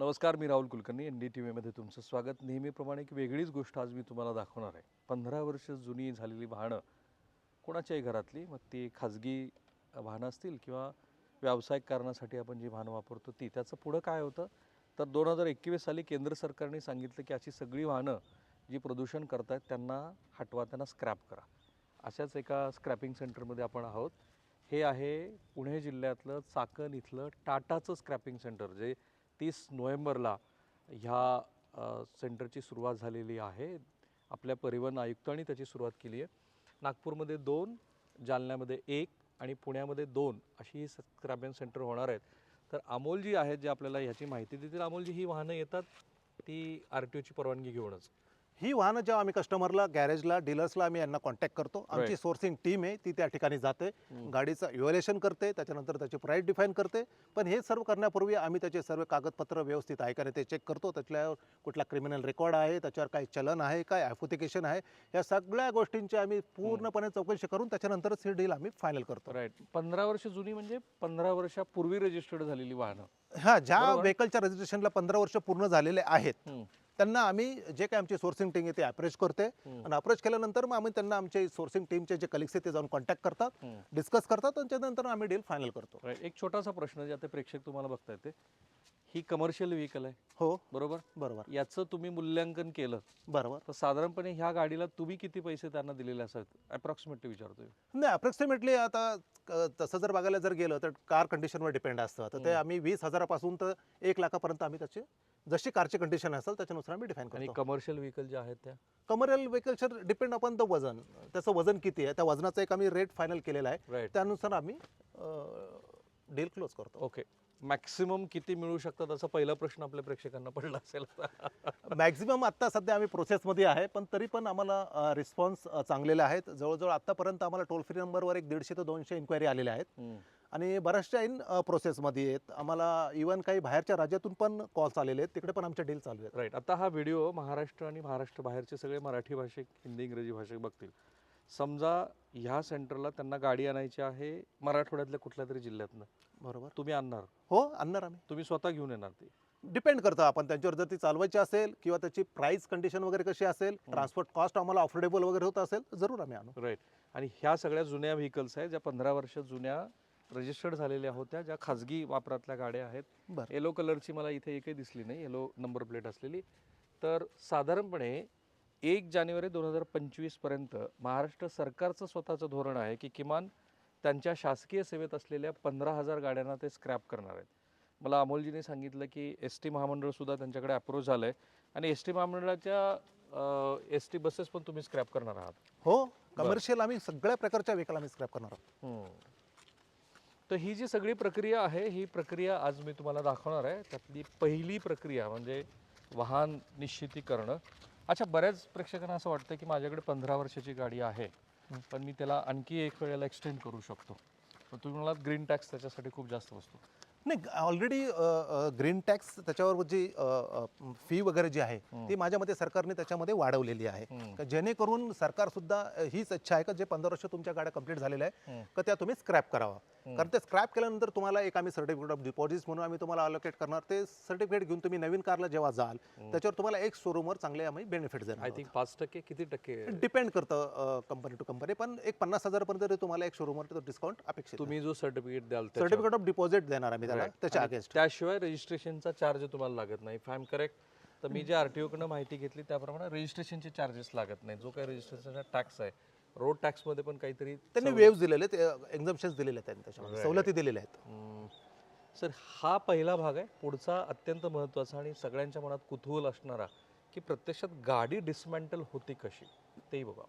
नमस्कार मी Rahul Kulkarni N D T व्हीमध्ये तुमचं स्वागत. नेहमीप्रमाणे एक वेगळीच गोष्ट आज मी तुम्हाला दाखवणार आहे. पंधरा वर्ष जुनी झालेली वाहनं कोणाच्याही घरातली मग ती खाजगी वाहनं असतील किंवा व्यावसायिक कारणासाठी आपण जी वाहनं वापरतो ती त्याचं पुढं काय होतं? तर दोन हजार एकवीस साली केंद्र सरकारने सांगितलं की अशी सगळी वाहनं जी प्रदूषण करत आहेत त्यांना हटवा त्यांना स्क्रॅप करा. अशाच एका स्क्रॅपिंग सेंटरमध्ये आपण आहोत. हे आहे पुणे जिल्ह्यातलं चाकण इथलं टाटाचं स्क्रॅपिंग सेंटर जे तीस नोव्हेंबरला ह्या सेंटरची सुरुवात झालेली आहे. आपल्या परिवहन आयुक्तांनी त्याची सुरुवात केली आहे. नागपूरमध्ये दोन जालन्यामध्ये एक आणि पुण्यामध्ये दोन अशी ही स्क्रॅपिंग सेंटर होणार आहेत. तर अमोलजी आहेत जे आपल्याला ह्याची माहिती देतील. अमोलजी ही वाहनं येतात ती आर टी ओची परवानगी घेऊनच. ही वाहनं जेव्हा आम्ही कस्टमरला गॅरेजला डीलर्सला आम्ही यांना कॉन्टॅक्ट करतो आमची. सोर्सिंग टीम आहे ती त्या ठिकाणी जाते. गाडीचं इव्हॅल्युएशन करते त्याच्यानंतर त्याची प्राईस डिफाईन करते पण हे सर्व करण्यापूर्वी आम्ही त्याचे सर्व कागदपत्र व्यवस्थित आहे का नाही ते चेक करतो त्याच्यावर कुठला क्रिमिनल रेकॉर्ड आहे त्याच्यावर काही चलन आहे काय ॲफोथिकेशन आहे या सगळ्या गोष्टींची आम्ही पूर्णपणे चौकशी करून त्याच्यानंतरच ही डील आम्ही फायनल करतो राईट पंधरा वर्ष जुनी म्हणजे पंधरा वर्षापूर्वी रजिस्टर्ड झालेली वाहनं हा ज्या. व्हेकलच्या रजिस्ट्रेशनला पंधरा वर्ष पूर्ण झालेले आहेत. त्यांना आम्ही जे काही आमची सोर्सिंग टीम आहे ते अप्रोच करते. आणि अप्रोच केल्यानंतर मग आम्ही त्यांना आमचे सोर्सिंग टीमचे जे कलिग्स आहेत ते जाऊन कॉन्टॅक्ट करतात. डिस्कस करतात आणि त्यानंतर आम्ही डील फायनल करतो. एक छोटासा प्रश्न जे आता प्रेक्षक तुम्हाला बघतायत ते. ही कमर्शियल व्हेकल आहे. हो. बरोबर? बरोबर. याचं तुम्ही मूल्यांकन केलं. बरोबर. तर साधारणपणे ह्या गाडीला तुम्ही किती पैसे त्यांना दिलेले असावेत अप्रॉक्सिमेटली विचारतोय? नाही अप्रॉक्सिमेटली आता तसं जर बघायला जर गेलं तर कार कंडिशनवर डिपेंड असतं. तर ते. आम्ही वीस हजारापासून तर एक लाखापर्यंत आम्ही त्याची जशी कारची कंडिशन असेल त्याच्यानुसार आम्ही डिफाईन आणि करतो. कमर्शियल व्हेकल जे आहेत त्या? कमर्शियल व्हेकलचं डिपेंड आपण द वजन. त्याचं वजन किती आहे? त्या वजनाचा एक आम्ही रेट फायनल केलेला आहे. राईट त्यानुसार आम्ही डील क्लोज करतो. ओके मॅक्सिमम किती मिळू शकतात असा पहिला प्रश्न आपल्या प्रेक्षकांना पडला असेल. मॅक्झिमम आत्ता सध्या आम्ही प्रोसेसमध्ये आहे पण तरी पण आम्हाला रिस्पॉन्स चांगलेले आहेत. जवळजवळ आत्तापर्यंत आम्हाला टोल फ्री नंबरवर एक दीडशे ते दोनशे इन्क्वायरी आलेल्या आहेत. हम्म. आणि बऱ्याचशा इन प्रोसेसमध्ये आहेत. आम्हाला इवन काही बाहेरच्या राज्यातून पण कॉल्स आलेले आहेत. तिकडे पण आमच्या डील चालू आहेत. राईट आता हा व्हिडिओ महाराष्ट्र आणि महाराष्ट्र बाहेरचे सगळे मराठी भाषिक हिंदी इंग्रजी भाषिक बघतील. समजा ह्या सेंटरला त्यांना गाडी आणायची आहे मराठवाड्यातल्या कुठल्या तरी जिल्ह्यातनं. बरोबर. तुम्ही आणणार. हो आणणार आम्ही. तुम्ही स्वतः घेऊन येणार ती. डिपेंड करतं आपण. त्यांच्यावर जर ती चालवायची असेल किंवा त्याची प्राइस कंडिशन वगैरे कशी असेल ट्रान्सपोर्ट कॉस्ट आम्हाला अफोर्डेबल वगैरे होत असेल तर जरूर आम्ही आणू. राईट आणि ह्या सगळ्या जुन्या व्हेकल्स आहेत ज्या पंधरा वर्ष जुन्या रजिस्टर्ड झालेल्या होत्या ज्या खाजगी वापरातल्या गाड्या आहेत. बरं. येलो कलरची मला इथे एकही दिसली नाही येलो नंबर प्लेट असलेली. तर साधारणपणे एक जानेवारी दोन हजार पंचवीसपर्यंत महाराष्ट्र सरकारचं स्वतःचं धोरण आहे की किमान त्यांच्या शासकीय सेवेत असलेल्या पंधरा हजार गाड्यांना ते स्क्रॅप करणार आहेत. मला अमोलजीने सांगितलं की एस टी महामंडळसुद्धा त्यांच्याकडे अप्रोच झालं आहे आणि एस टी महामंडळाच्या एस टी बसेस पण तुम्ही स्क्रॅप करणार आहात. हो कमर्शियल आम्ही सगळ्या प्रकारच्या व्हेकल आम्ही स्क्रॅप करणार आहोत. तर ही जी सगळी प्रक्रिया आहे ही प्रक्रिया आज मी तुम्हाला दाखवणार आहे. त्यातली पहिली प्रक्रिया म्हणजे वाहन निश्चिती करणं अच्छा बऱ्याच प्रेक्षकांना असं वाटतं की माझ्याकडे पंधरा वर्षाची गाडी आहे पण मी त्याला आणखी एक वेळेला एक्सटेंड करू शकतो. पण तुम्ही म्हणालात ग्रीन टॅक्स त्याच्यासाठी खूप जास्त वस्तू नाही ऑलरेडी ग्रीन टॅक्स त्याच्यावर जी फी वगैरे जी आहे. ती माझ्या मते सरकारने त्याच्यामध्ये वाढवलेली आहे. जेणेकरून सरकार सुद्धा हीच इच्छा आहे का जे पंधरा वर्ष तुमच्या गाड्या कंप्लीट झालेल्या आहे. का त्या तुम्ही स्क्रॅप करावा. कारण ते स्क्रॅप केल्यानंतर तुम्हाला एक आम्ही सर्टिफिकेट ऑफ डिपॉझिट्स म्हणून आम्ही तुम्हाला अलोकेट करणार. ते सर्टिफिकेट घेऊन तुम्ही नवीन कारला जेव्हा जाल त्याच्यावर तुम्हाला एक शोरूमवर चांगले आम्ही बेनिफिट आय देणार थिंक पाच टक्के किती टक्के? डिपेंड करतं कंपनी टू कंपनी पण एक पन्नास हजारपर्यंत तुम्हाला एक शोरूमवर डिस्काउंट अपेक्षित तुम्ही जो सर्टिफिकेट द्याल. सर्टिफिकेट ऑफ डिपॉझिट देणार आम्ही. त्याला Right. त्याच्या आणि अगेन्स्ट त्याशिवाय रजिस्ट्रेशनचा चार्ज तुम्हाला लागत नाही. आय एम करेक्ट तर मी जे आर टी ओकडनं माहिती घेतली त्याप्रमाणे रजिस्ट्रेशनचे चार्जेस लागत नाही जो काही रजिस्ट्रेशनचा टॅक्स आहे रोड टॅक्समध्ये पण काहीतरी त्यांनी वेव्स दिलेले ते एक्झम्पन्स दिलेले आहेत त्यांनी त्याच्यामध्ये. सवलती दिलेल्या आहेत. सर हा पहिला भाग आहे पुढचा अत्यंत महत्त्वाचा आणि सगळ्यांच्या मनात कुतूहल असणारा की प्रत्यक्षात गाडी डिसमॅन्टल होती कशी? तेही बघा